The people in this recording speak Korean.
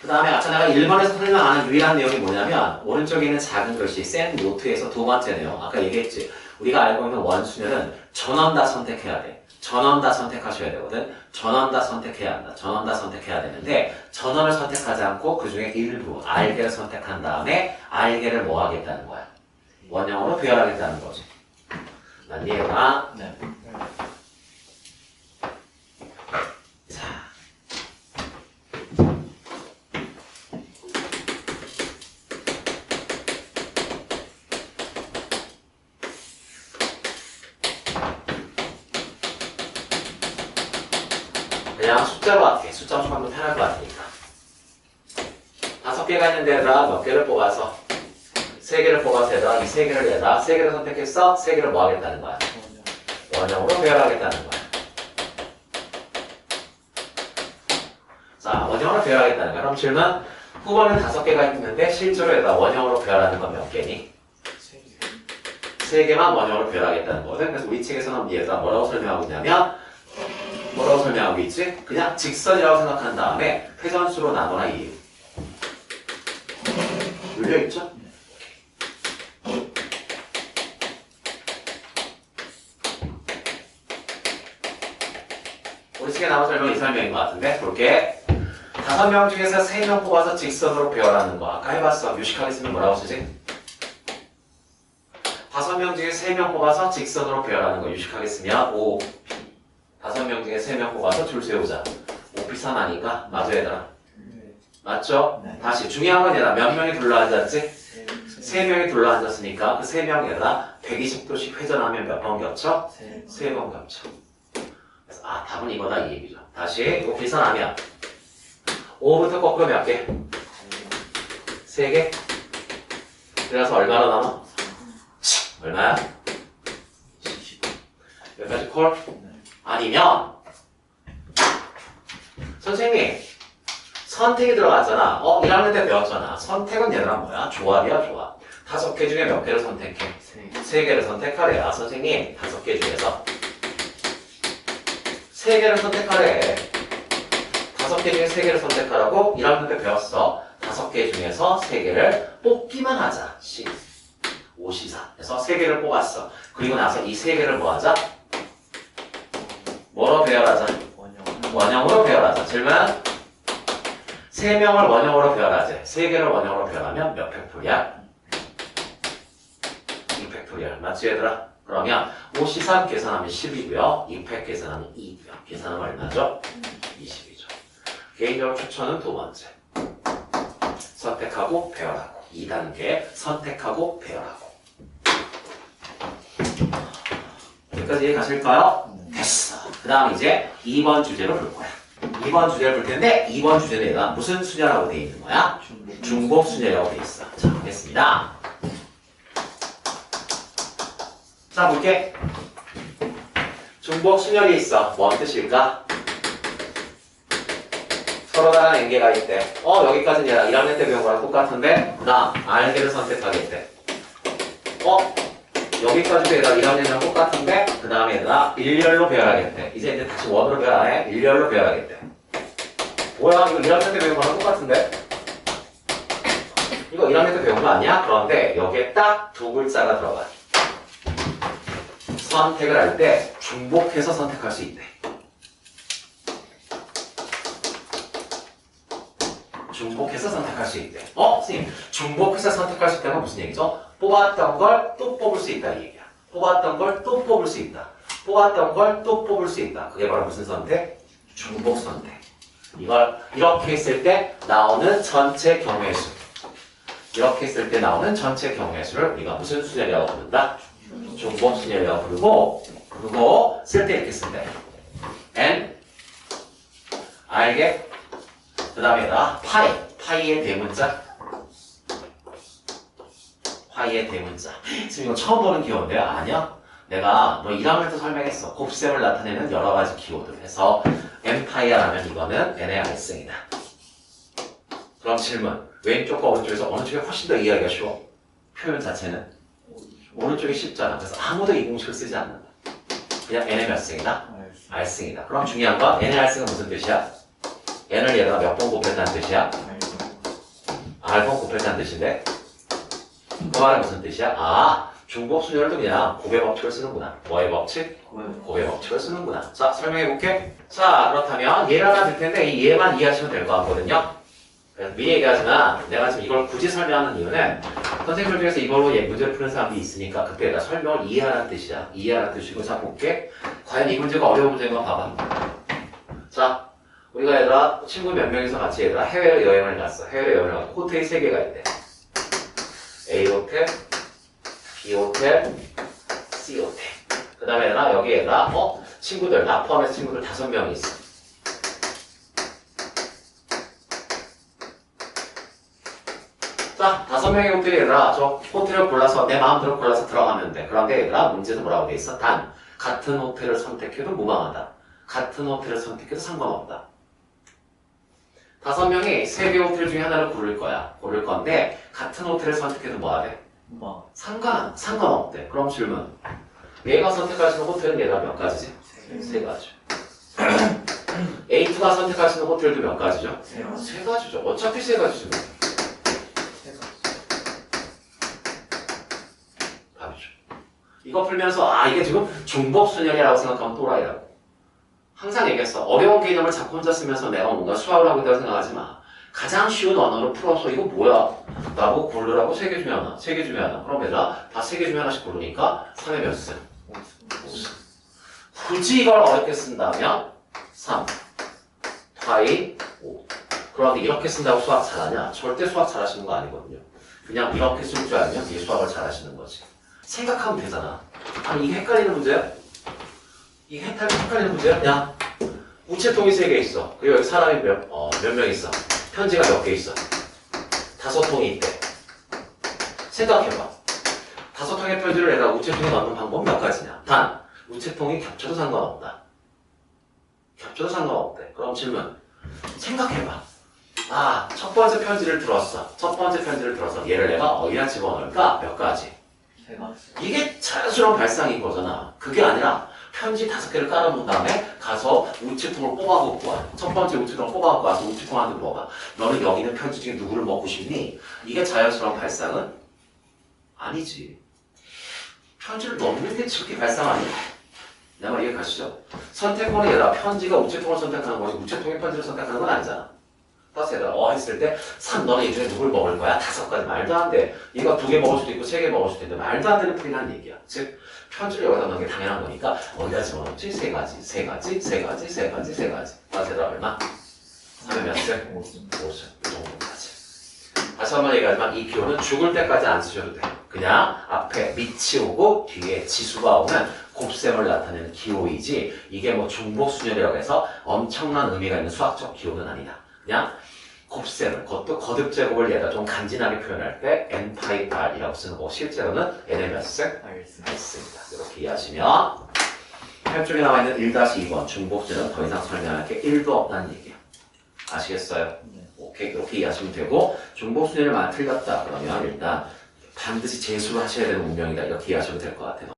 그 다음에 아까 내가 1번에서 설명하는 유일한 내용이 뭐냐면 오른쪽에 있는 작은 글씨 센 노트에서 두 번째 내용. 아까 얘기했지. 우리가 알고 있는 원수녀는 전원 다 선택해야 돼. 전원 다 선택하셔야 되거든. 전원 다 선택해야 한다. 전원 다 선택해야 되는데 전원을 선택하지 않고 그 중에 일부 알개를 선택한 다음에 알개를 뭐 하겠다는 거야? 원형으로 배열하겠다는 거지. 난 이해가 네. 숫자로 할게. 숫자로 더 편할 것 같으니까. 다섯 개가 있는 데다가 몇 개를 뽑아서 세 개를 뽑아서 얘다가 이세 개를 얘다가 세 개를 선택했어. 세 개를 뭐 하겠다는 거야? 원형으로 배열하겠다는 거야. 자, 원형으로 배열하겠다는 거야. 그럼 질문. 후보는 다섯 개가 있는데 실제로 얘다 원형으로 배열하는 건 몇 개니? 세 개만 원형으로 배열하겠다는 거거든. 그래서 우리 책에서는 얘가 뭐라고 설명하고 있냐면 뭐라고 설명하고 있지? 그냥 직선이라고 생각한 다음에 회전수로 나누나 이유. 물려있죠? 우리 책에 나온 설명 이 설명인 것 같은데 볼게. 다섯 명 중에서 세 명 뽑아서 직선으로 배열하는 거. 아까 해봤어. 유식하게 쓰면 뭐라고 쓰지? 다섯 명 중에 세 명 뽑아서 직선으로 배열하는 거. 유식하게 쓰면 O. 다섯 명 중에 세 명 뽑아서 줄 세우자. 5P3 아닌가? 맞아 얘들아. 맞죠? 네. 다시 중요한 건 얘들아 몇 명이 둘러앉았지? 세 명이 둘러앉았으니까 그 세 명에다 120도씩 회전하면 몇 번 겹쳐? 세. 세번 겹쳐. 그래서 아 답은 이거다 이 얘기죠. 다시 이거 계산하면 5부터 거꾸로 몇 개? 세 개? 그래서 얼마로 남아? 얼마야? 여기까지 콜? 아니면 선생님 선택이 들어갔잖아. 어 1학년 때 배웠잖아. 선택은 얘들아 뭐야? 조합이야 조합. 다섯 개 중에 몇 개를 선택해? 세. 세 개를 선택하래. 아 선생님 다섯 개 중에서 세 개를 선택하래. 다섯 개 중에 세 개를 선택하라고 1학년 때 배웠어. 다섯 개 중에서 세 개를 뽑기만 하자. 시. 5시사. 그래서 세 개를 뽑았어. 그리고 나서 이 세 개를 뭐 하자? 뭐로 배열하자? 원형. 원형 으로 배열하자. 질문. 세 명을 원형으로 배열하지. 세 개를 원형으로 배열하면 몇 팩토리야? 2팩토리얼. 맞지 얘들아? 그러면 5C3 계산하면 10이고요. 2팩 계산하면 2고요. 계산하면 얼마죠? 20이죠. 개인적으로 추천은 두 번째. 선택하고 배열하고. 2단계 선택하고 배열하고. 여기까지 이해 가실까요? 그 다음 이제 2번 주제로 볼 거야. 2번 주제를 볼 텐데 2번 주제는 얘가 무슨 수냐라고 돼 있는 거야? 중복. 수냐라고 돼 있어. 자, 보겠습니다. 자, 볼게. 중복 순열이 있어. 뭔 뜻일까? 서로 다른 엔계가 있대. 어, 여기까지는 얘가 1학년 때 배운 거랑 똑같은데, 그 다음, 알개를 선택하겠대. 어, 여기까지도 얘가 1학년이랑 똑같은데, 그 다음에 얘가 일렬로 배열하겠대. 이제 이제 다시 원으로 배열 안 해. 일렬로 배열하겠대. 뭐야, 이거 1학년 때 배운 거랑 똑같은데? 이거 1학년 때 배운 거 아니야? 그런데 여기에 딱 두 글자가 들어가. 선택을 할 때 중복해서 선택할 수 있대. 중복해서 선택할 수 있대. 어? 선생님, 중복해서 선택할 수 있다는 건 무슨 얘기죠? 뽑았던 걸 또 뽑을 수 있다 이 얘기야. 뽑았던 걸 또 뽑을 수 있다. 뽑았던 걸 또 뽑을 수 있다. 그게 바로 무슨 선택? 중복 선택. 이걸 이렇게 했을 때 나오는 전체 경우의 수. 이렇게 했을 때 나오는 전체 경우의 수를 우리가 무슨 수냐라고 부른다? 중복 수냐라고 부르고 그리고 쓸 때 이렇게 쓸 때. n 알게 그 다음에다 파이 파이의 대문자 파이의 대문자. 지금 이거 처음 보는 기호인데요. 아니야 내가 너 1학년 때 설명했어. 곱셈을 나타내는 여러 가지 기호들 해서 n 파이야라면 이거는 n의 알승이다. 그럼 질문. 왼쪽과 오른쪽에서 어느 쪽이 훨씬 더 이해하기가 쉬워? 표현 자체는? 오른쪽이 쉽잖아. 그래서 아무도 이 공식을 쓰지 않는다. 그냥 n의 몇 승이다. 알승이다. 그럼 중요한 건 n의 알승은 무슨 뜻이야? N을 얘가 몇 번 곱했다는 뜻이야. 알파 곱했다는 뜻인데 그 말은 무슨 뜻이야? 아 중복 순열도 그냥 곱의 법칙을 쓰는구나. 뭐의 법칙? 곱의 법칙을 쓰는구나. 자 설명해 볼게. 자 그렇다면 얘를 하나 들 텐데 이 얘만 이해하시면 될 것 같거든요. 미리 얘기하지만 내가 지금 이걸 굳이 설명하는 이유는 선생님들 중에서 이걸로 얘 문제를 푸는 사람이 있으니까 그때가 설명을 이해하라는 뜻이야. 이해하라는 뜻이고. 자 볼게. 과연 이 문제가 어려운 문제인가 봐봐. 자 우리가 얘들아 친구 몇 명이서 같이 얘들아 해외 여행을 갔어. 해외 여행을 가서 호텔이 세 개가 있대 A 호텔, B 호텔, C 호텔 그 다음에 얘들아 여기 얘들아 어? 친구들 나 포함해서 친구들 다섯 명이 있어 자, 다섯 명의 호텔이 얘들아, 저 호텔을 골라서 내 마음대로 골라서 들어가면 돼. 그런데 얘들아, 문제는 뭐라고 돼 있어? 단, 같은 호텔을 선택해도 무방하다. 같은 호텔을 선택해도 상관없다. 다섯 명이 세 개 호텔 중에 하나를 고를 거야. 고를 건데, 같은 호텔을 선택해도 뭐 하래? 뭐 상관, 상관없대. 그럼 질문. 얘가 있는 호텔은 얘가 몇 가지지? 세 가지. A2가 선택할 수 있는 호텔도 몇 가지죠? 세 가지. 세 가지죠. 어차피 세 가지죠. 답이죠. 이거 풀면서 아 이게 지금 중복순열이라고 생각하면 또라이라고. 항상 얘기했어. 어려운 개념을 자꾸 혼자 쓰면서 내가 뭔가 수학을 하고 있다고 생각하지 마. 가장 쉬운 언어로 풀어서 이거 뭐야? 나보고 고르라고 세 개 중에 하나, 세 개 중에 하나. 그럼 얘들아 다 세 개 중에 하나씩 고르니까 3의 몇 승? 굳이 이걸 어렵게 쓴다면 3, 파이 5. 그런데 이렇게 쓴다고 수학 잘하냐? 절대 수학 잘하시는 거 아니거든요. 그냥 이렇게 쓸 줄 알면 이게 수학을 잘하시는 거지. 생각하면 되잖아. 아니 이게 헷갈리는 문제야? 이게 헷갈- 헷갈리는 문제야? 야 우체통이 세 개 있어. 그리고 여기 사람이 몇, 어, 몇 명 있어. 편지가 몇 개 있어. 다섯 통이 있대. 생각해봐. 다섯 통의 편지를 내가 우체통에 넣는 방법 몇 가지냐? 단, 우체통이 겹쳐도 상관없다. 겹쳐도 상관없대. 그럼 질문. 생각해봐. 아, 첫 번째 편지를 들었어. 첫 번째 편지를 들어서 얘를 내가 어디다 집어넣을까? 몇 가지. 이게 자연스러운 발상인 거잖아. 그게 아니라 편지 다섯 개를 깔아놓은 다음에 가서 우체통을 뽑아갖고 와. 첫 번째 우체통을 뽑아갖고 와서 우체통한테 물어봐. 너는 여기 있는 편지 중에 누구를 먹고 싶니? 이게 자연스러운 발상은 아니지. 편지를 넣는 게 저렇게 발상 아니야? 내 말 이해 가시죠? 선택권은 얘들아 편지가 우체통을 선택하는 거지 우체통이 편지를 선택하는 건 아니잖아. 얘들아 어 했을 때 3, 너는 이 중에 누굴 먹을 거야? 다섯 가지 말도 안 돼. 이거 두 개 먹을 수도 있고 세 개 먹을 수도 있는데 말도 안 되는 풀이라는 얘기야. 즉 편지를 여기다 넣는 게 당연한 거니까 어디다 집어넣지? 세 가지, 세 가지, 세 가지, 세 가지, 세 가지. 얘들아 얼마? 3의 몇 세? 오십. 5세. 이 정도까지. 다시 한 번 얘기하지만 이 기호는 죽을 때까지 안 쓰셔도 돼. 그냥 앞에 밑이 오고 뒤에 지수가 오면 곱셈을 나타내는 기호이지 이게 뭐 중복순열이라고 해서 엄청난 의미가 있는 수학적 기호는 아니다. 그냥 곱셈을 그것도 거듭 제곱을 얘가 좀 간지나게 표현할 때 n 파이 r이라고 쓰는 거고 실제로는 n의 몇 세? 알겠습니다. 이렇게 이해하시면 8쪽에 나와 있는 1-2번 중복제는 더 이상 설명할 게 1도 없다는 얘기야. 아시겠어요? 네. 오케이 그렇게 이해하시면 되고 중복순위를 많이 틀렸다 그러면 일단 반드시 재수를 하셔야 되는 운명이다 이렇게 이해하시면 될 것 같아요.